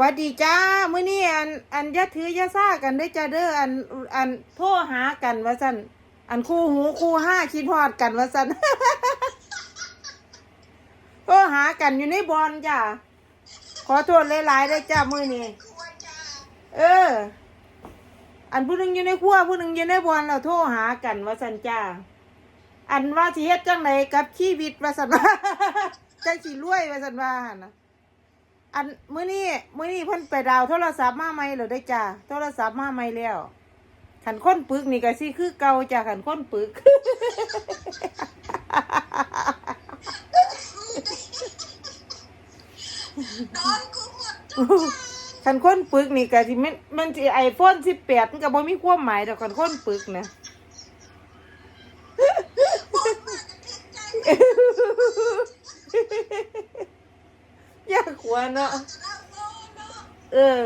วัดดีจ้ามื้อนี้อันอันยะถือยะซ่ากันได้จ้าเด้ออันอันโทรหากันว่าซั่นอันคู่หูคู่ห้าคิดฮอดกันว่าซั่นโทรหากันอยู่ในบอลจ้าขอโทษหลายๆได้จ้ามื้อนี้เออ อันผู้หนึ่งอยู่ในครัวผู้หนึ่งอยู่ในบอลเราโทรหากันว่าซั่นจ้าอันว่าสิเฮ็ดจังไดกับชีวิตว่าซั่นว่าจังสิรวยว่าซั่นว่านน่ะ อันมื้อนี้มื้อนี้เพิ่นไปดาวโทรศัพท์มาใหม่แล้วได้จ้าโทรศัพท์มาใหม่แล้วขันค้นปึกนี่ก็สิคือเก่าจ้าขันค้นปึกขันค้นปึกนี่ก็สิมันมันสิไอโฟน18มันก็บ่มีความหมายดอกขันค้นปึกนะอ ย่าขัวเนาะเนาะเออ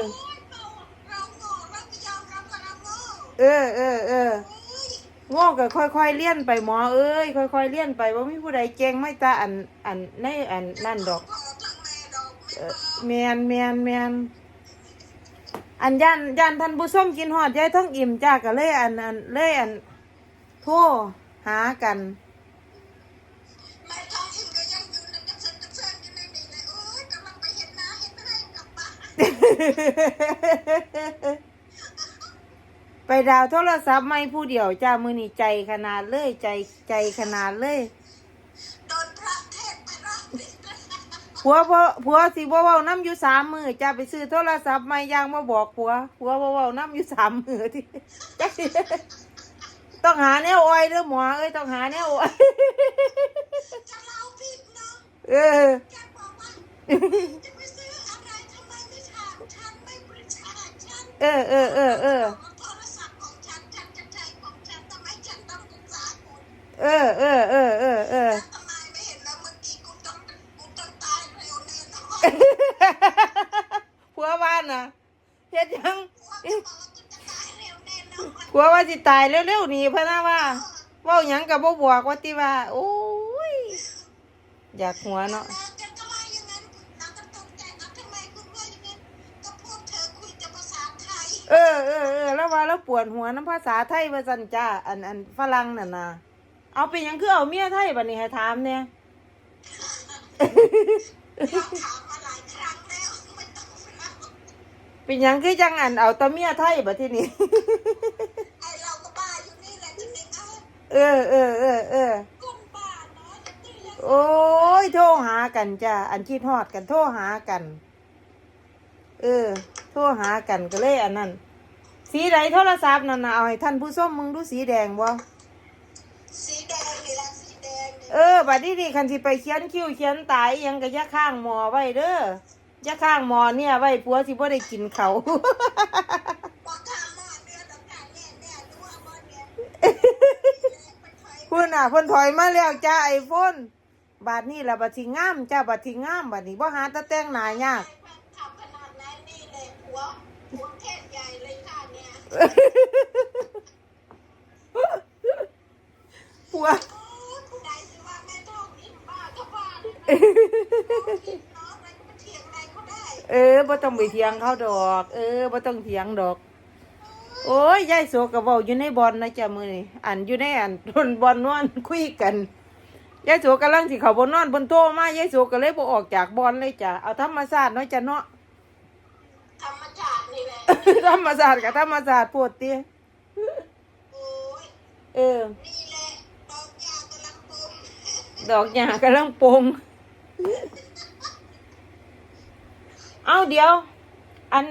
โอ้ยเอว่าเออเออเออโง่ก็ค่อยๆเลี้ยนไปหมอเอ้ยค่อยๆเลี้ยนไปว่ามีผู้ใดเก่งไม่ตาอันอันในอันนั่นดอกพ่อทั้งแม่ดอกไม่เออเปิดแมนแมนแมนอันย่านย่านท่านผู้ชมกินหอดยายท้องอิ่มจ้าก็เลยอันอันเลยอันโทรหากัน ไปดาวโทรศัพท์ไม่ผู้เดียวจ้ามือนี่ใจขนาดเลยใจใจขนาดเลยโดนพระเทศไปรอบนี้ผัวบ่ผัวสิบ่เว้าน้ำอยู่สามมือจ้าไปซื้อโทรศัพท์ไม่ยังมาบอกผัวผัวบ่เว้าน้ำอยู่สามมือที่จักสิต้องหาแนวอ้อยเด้อหมอเอ้ยต้องหาแนวอ้อยจะเล่าผิดเนาะเออแกบอกว่า เออเออเออเออโทรศัพท์ของฉันฉันจะใช้ของฉันทำไมฉันต้องปรึกษาคุณเออเออเออเออเออ ทำไมไม่เห็นแล้วเมื่อกี้กูต้องกูต้องตายเร็วแน่นอนผัวว่าน่ะเฮ็ดหยังกูบอกว่ากูจะตายเร็วแน่นอนผัวว่าสิตายเร็วๆนี่พะนะว่าเว้าหยังก็บ่บอกว่าติว่า โอ้ย อยากหัวเนาะ แล้ว เออเออเออแล้วว่าแล้วปวดหัวน้ำภาษาไทยว่าซั่นจ้าอันอันฝรั่งนั่นน่ะเอาเป็นหยังคือเอาเมียไทยบัดนี้ให้ถามเนี่ย เราถามมาหลายครั้งแล้วไม่ต้องเราเป็นหยังคือจังอันเอาแตะเมียไทยบัดทีนี้ไอเราก็บ้าอยู่นี่แหละจริงๆเออเออเออเออเออ กุ้งบ้าเนาะจะตียังโอ้ยโทรหากันจ้าอันคิดฮอดกันโทรหากัน เออ โทรหากันก็เลยอันนั้น สีไหนโทรศัพท์นั่นนะเอาให้ท่านผู้ชมมึงดูสีแดงบ่สีแดงนี่แหละสีแดงนี่เออบัดนี้นี่คันสิไปเขียนคิ้วเขียนตายอิหยังก็อย่าข้างหมอไว้เด้ออย่าข้างหมอเนี่ยไว้ผัวสิบ่ได้กินเขาวบอกข้ามหม้อเนื้อต้องการแน่แน่ๆรู้ว่าหม้อเนื้อไปถอยพุ่นน่ะเพิ่นถอยมาแล้วจ้าไอโฟนบาดนี้ล่ะบัดสิงามจ้าบัดสิงามบัดนี้บ่หาแตะแต่งหน้ายาก ทำขนาดนั้นนี่เลยหัวหัวเทศใหญ่เลยค่ะ เนี่ยผัวโอ้ยผู้ใดสิว่าเออไม่ต้องไปเถียงเขาดอก เออบ่ต้องเถียงดอก โอ้ยยายโสก็เว้าอยู่ในบอลนะจ้ะมือนี้อันอยู่ในอันทนบอลนอนคุยกันยายโสกำลังสิเขาบ่นอนเพิ่นโทรมายายโสก็เลยบ่ออกจากบอลเลยจ้ะเอาธรรมชาติเนาะจ้ะเนาะ ธรรมชาตินี่แหละ ธรรมศาสตร์กับธรรมศาสตร์ปวดเตี้ยโอ้ยเออ นี่แหละดอกยากำลังปุ่มดอกหญ้ากำลังปง เอาเดี๋ยว อัน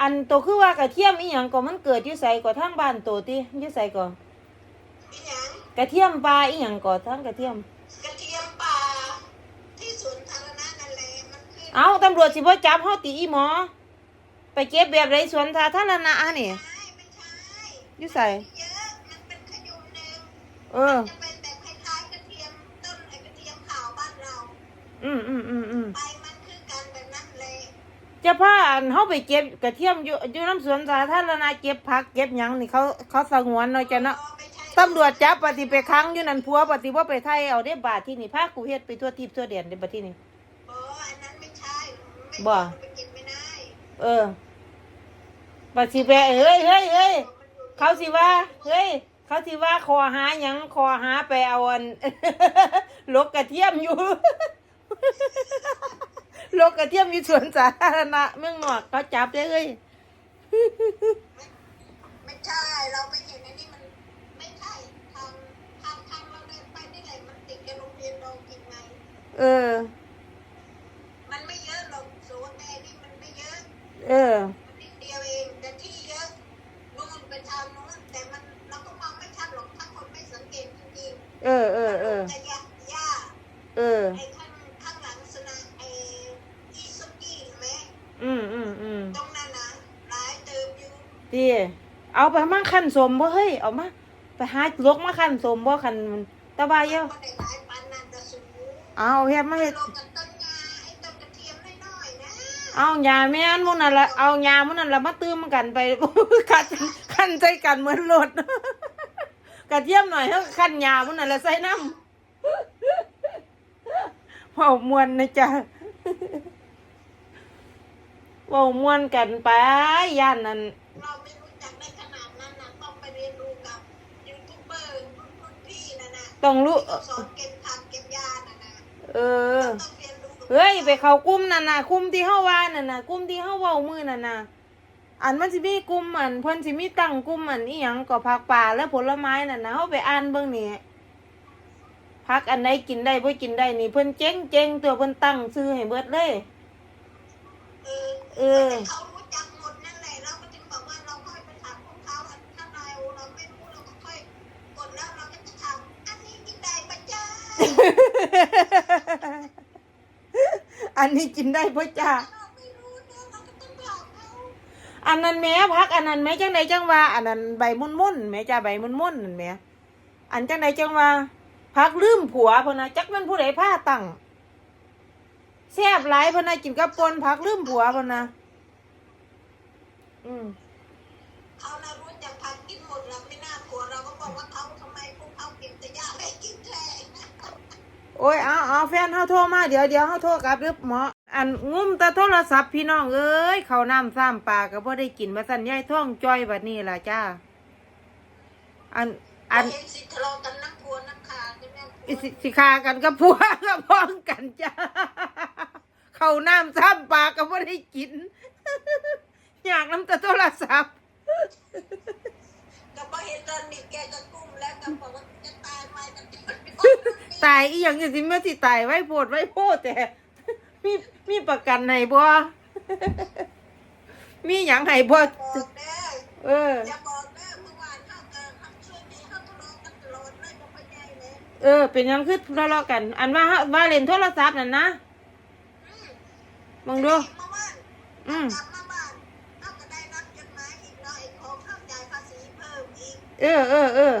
อันโตคือว่ากระเทียมอีหยังก็มันเกิดอยู่ไสก็ทางบ้านโตติอยู่ไสก็อีหยังกระเทียมปลาอีหยังก็ทางกระเทียม กระเทียมป่าที่สวนสาธารณะนั่นแหละมันขึ้นเอาตำรวจสิบ่จับเฮาติอีหมอ ไปเก็บแบบไรสวนสาธารณะอะนี่ใช่ไม่ใช่อยู่ไสเยอะมันเป็นขยุมหนึ่งเออจะเป็นแบบคล้ายๆกระเทียมต้นไอ้กระเทียมขาวบ้านเราอืมอืมอืมอืมไปมันคือกันแบบนั้นเลยจะพาอันเฮาไปเก็บกระเทียมอยู่อยู่น้ำสวนสาธารณะเก็บผักเก็บหยังนี่เขาเขาสงวนเนาะจ้ะเนาะอ๋อไม่ใช่ตำรวจจับปฏิไปค้างอยู่นั่นผัวปฏิว่าไปไทยเอาได้บาทที่นี่พากูเฮ็ดไปทั่วทิพย์ทั่วเดียนได้บัดที่นี่อ๋ออันนั้นไม่ใช่ไม่บ่ไปกินไม่ได้ เออบัดสิแปเฮ้ยเฮ้ยเฮ้ยเขาสิว่า เฮ้ย เขาสิว่าคอหาหยังคอหาไปเอาอัน ลกกระเทียมอยู่ ลกกระเทียมอยู่สวนสาธารณะเมืองนอกเขาจับได้เลย ไม่ใช่เราไปเห็นอันนี้มันไม่ใช่ทางทางทางเราเดินไปนี่แหละมันติดกับโรงเรียนเราจริงไหม เออ มันไม่เยอะหรอกโซนแม่นี่มันไม่เยอะ เออ มันนิดเดียวเองแต่ที่เยอะนู่นไปทางนู้นแต่มันเราก็มองไม่ชัดหรอกถ้าคนไม่สังเกตจริง เออ เออ เออ ๆแต่หญ้าหญ้า เออ ไอ้ข้างข้างหลังสนามไอ้อีซุกี้เห็นไหม อืมอืมอืม ตรงนั้นนะหลายเติม อยู่ดีเอาไปมาขั้นสมบ่เฮ้ยเอามาไปหาลกมาขั้นสมบ่ขั้นตะบายเยอะก็ได้หลายปันนั่นจะสูงเอาเฮ็ดมาเฮ็ดลงกับต้นงาไอ้ต้นกระเทียมน้อยๆนะเอายาแม่นหมุนั่นละเอายาหมุนั่นละมาตื้มกันไปคันคันใจกันเหมือนรถกระเทียมหน่อยเฮาคันยาหมุนั่นละใส่น้ำเว้ามวนนะจ๊ะเว้ามวนกันไปย่านนั้น เราไม่รู้จักได้ขนาดนั้นนะต้องไปเรียนรู้กับยูทูบเบอร์รุ่นพี่นะนะต้องรู้ที่เขาสอนเก็บผักเก็บยานะนะเออเราต้องเรียนรู้กับเฮ้ยไปเข้ากลุ่มนั่นน่ะกลุ่มที่เฮาว่านั่นน่ะกลุ่มที่เฮาเว้ามื้อนั่นน่ะอันมันสิมีกลุ่มอันเพิ่นสิมีตั้งกลุ่มอันอีหยังก็ผักป่าและผลไม้นั่นน่ะเฮาไปอ่านเบิ่งนี่ผักอันใดกินได้บ่กินได้นี่เพิ่นเจ๊งเจ๊งตัวเพิ่นตั้งชื่อให้เบิดเลย เออเออ เขา อันนี้กินได้บ่อจ้าอันนั้นแม่ผักอันนั้นแม่จังไดจังว่า อันนั้นใบมุ่นๆแม่จ้าใบมุ่นๆนั่นแม่อันจังไดจังว่าผักลืมผัวพุ่นน่ะจักมันผู้ใดพาตั้งแซ่บหลายพุ่นน่ะกินกับปนผักลืมผัวพุ่นน่ะอืม โอ้ยเอาเอาแฟนเฮาโทรมาเดี๋ยวเดี๋ยวเฮาโทรกลับเด้อหมออันงุ้มแต่โทรศัพท์พี่น้องเอ้ยเขาวน้ำซ้ำปลาก็บ่ได้กินมาสั่นยายท่องจ้อยบัดนี้ล่ะจ้า อันอันเห็นสิทะเลาะกันนักกลัวนักขาดนักกลัวสิสิคากันกับผัวกับพ้องกันจ้าเขาวน้ำซ้ำปลาก็บ่ได้กินอยากน้ำแต่โทรศัพท์ ก็พอเห็นตอนนี้แกก็กุ้มแล้วก็บอกว่าจะตายไหมกันที่มัน ตายอีหยังจะสิมาสิตายไว้โพดไว้โพดแต่มีมีประกันให้บ่มีหยังให้บ่บอกเด้อเออ อย่าบอกเด้อเมื่อวานเขาเออเขาช่วยนี้เขาทะเลาะกันตลอดเลยบอกว่าใหญ่เลยเออ เป็นหยังคือทะเลาะกัน อันว่าว่าเล่นโทรศัพท์นั่นนะอืมมองดู เมื่อวานอืม กลับมาบ้านเขาก็ได้รับจดหมายอีกหน่อยขอเข้าจ่ายภาษีเพิ่มอีก เออเออเออ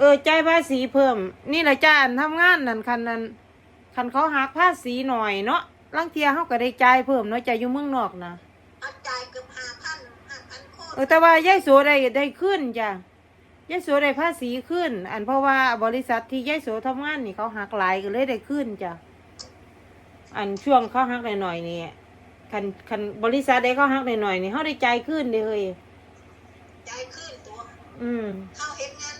เออจ่ายภาษีเพิ่ม นี่แหละจ้าอันทำงานนั่นคันนั้นคันเขาหักภาษีหน่อยเนาะลังเทียเขาก็ได้จ่ายเพิ่มเนาะจ่ายอยู่เมืองนอกนะเอาจ่ายเกือบ5,000 5,000คนเออแต่ว่ายายโสได้ได้ขึ้นจ้ะยายโสได้ภาษีขึ้น อันเพราะว่าบริษัทที่ยายโสทำงานนี่เขาหักหลายก็เลยได้ขึ้นจ้ะอันช่วงเขาหักหน่อยๆนี่คันคันบริษัทได้เขาหักหน่อยๆนี่เขาได้จ่ายขึ้นเด้เลยจ่ายคืนตัว อืมเขาเฮ็ดงานน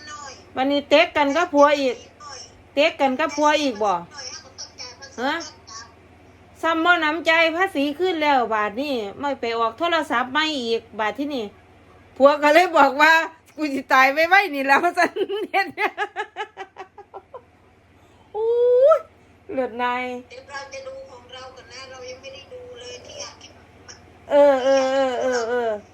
้อย วันนี้เต็กกันก็ผัวอีกน้อยเต็กกันก็ผัวอีกบ่น้อยเฮาก็ต้องจ่ายภาษีฮะซ้ำบ่น้ำใจภาษีขึ้นแล้วบาทนี่ไม่ไปออกโทรศัพท์ไม่อีกบาทที่นี่ผัวก็เลยบอกว่า กูจะตายไว้ไว้นี่แล้วสันเนี่ยเนี่ยอู้ยเลือดในายเดี๋ยวเราจะดูของเรากันนะเรายังไม่ได้ดูเลยที่อาคลิปเออเออเออเออเอออัน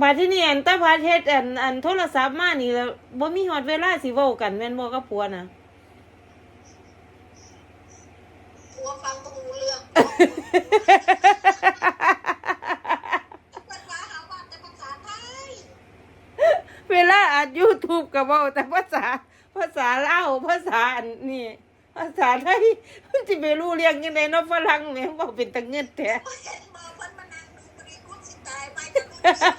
บาทที่นี่อันตาพาเทศอันอันโทรศัพท์มานี่แล้วบ่มีฮอดเวลาสิเว้ากันแม่นบ่กับผัวน่ะผัวฟังก็หูเรื่องภาษาหาว่าแต่ภาษาไทยเวลาอัด YouTube ก็เว้าแต่ภาษาภาษาลาวภาษาอันนี่ภาษาไทยมันสิไปรู้เรื่องยังไงเนาะฝรั่งแม่งบ่เป็นตะเงิดแท้ กันลูก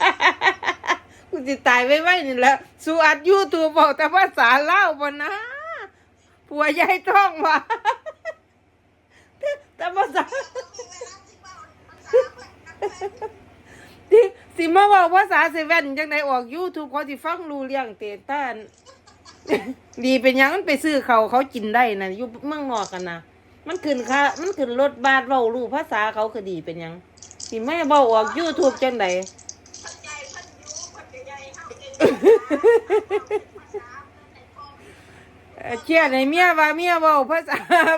กูสิตายไว้ไว้นี่แหละสูอัด YouTube เว้าแต่ภาษาเล่าบ่นะผัวยายท้องว่ะแต่ภาษาที่ว่าภาษาเพื่อนกันเพื่อนที่สิมาว่าภาษาเซเว่นจังไดออก YouTube เขาสิฟังรู้เรื่องเตต้านดีเป็นยังมันไปซื้อเขาเขากินได้นะอยู่เมืองนอกกันนะมันขึ้นค่ามันขึ้นรถบาทเว้ารู้ภาษาเขาก็ดีเป็นยังสิไม่เว้าออก YouTube จังได เองภาษาเพื่อนในเอ่อเชื่อในเมียว่าเมียว้าภาษา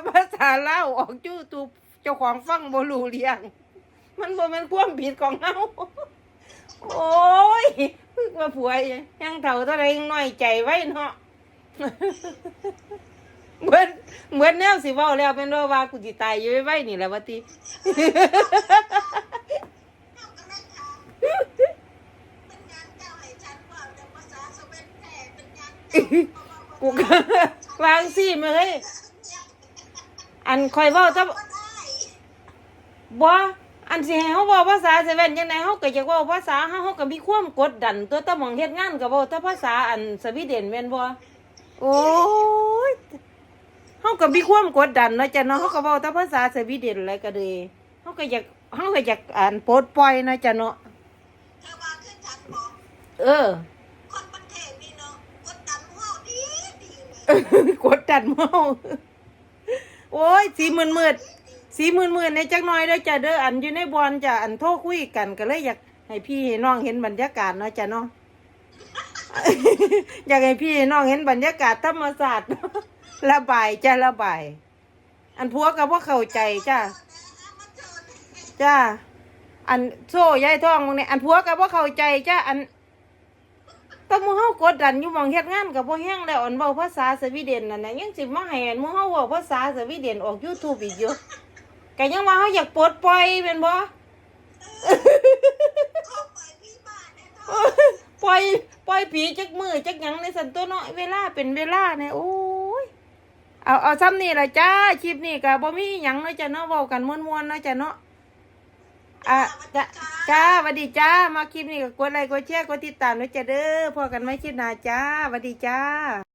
ภาษาเล่าออก YouTube เจ้าของฟังบ่รู้เรื่องมันบ่แม่นความผิดของเฮาโอ้ยพึกว่าผัวยังเฒ่าเท่าไรยังน้อยใจไว้เนาะเหมือนเหมือนแนวสิเว้าแล้วเป็นว่าว่ากูสิตายอยู่ไว้นี่แหละว่าติ เข้ากันได้ค่ะเป็นงานเจ้าให้ฉันว่าแต่ภาษาสเปนแท้เป็นงานเจ้า กูก็วางสิมาเฮ้ยอันคอยเว้าแตะบ่อันสิให้เฮาเว้าภาษาเซเว่นจังไดเฮาก็อยากเว้าภาษาเฮาเฮาก็มีความกดดัน ตัวตะหมองเฮ็ดงานก็เว้าแต่ภาษาอันสวีเดนแม่นบ่โอ้ยเฮาก็มีความกดดันเนาะจ้ะเนาะเฮาก็เว้าแต่ภาษาสวีเดนอะไรก็เลยเฮาก็อยากเฮาก็อยากอ่านปลดปล่อยเนาะจ้ะเนาะเออ กดดันเมาโอ้ยสีหมื่นหมืดๆสีมืนมืดๆในจักหน่อยเด้อจ้ะเด้ออันอยู่ในบอลจ้ะอันโทรคุยกันก็เลยอยากให้พี่ให้น้องเห็นบรรยากาศเนาะจ้ะเนาะอยากให้พี่ให้น้องเห็นบรรยากาศธรรมศาสตร์ระบายจ้ะระบาย อันพัวก็บ่เข้าใจจ้ะมาจ้าอันโซ่ยายทองมึงเนี่ยอันผัวก็บ่เข้าใจจ้าอัน ต้องมูเฮากดดันอยู่หมองเฮ็ดงานก็บ่แห้งแล้วอันเว้าภาษาสวีเดนนั่นน่ะยังสิมาให้อันหมูเฮาเว้าภาษาสวีเดนออก YouTube อีกอยู่ก็ยังว่าเฮาอยากปลดปล่อยแม่นบ่เข้าไปพี่บ้านเนี่ยเนาะปล่อยปล่อยผีจักมือจักหยังในสันตัวเนาะเวลาเป็นเวลาเนี่ยโอ้ยเอาเอาซ้ำนี่ล่ะจ้าคลิปนี้ก็บ่มีหยังเนาะจ้ะเนาะเว้ากันม่วนๆเนาะจ้ะเนาะ อะจ้าจ้าสวัสดีจ้า มาคลิปนี้ก็กดไลค์กดแชร์กดติดตามด้วยจ้าเด้อพอกันไหมคลิปหน้าจ้าสวัสดีจ้า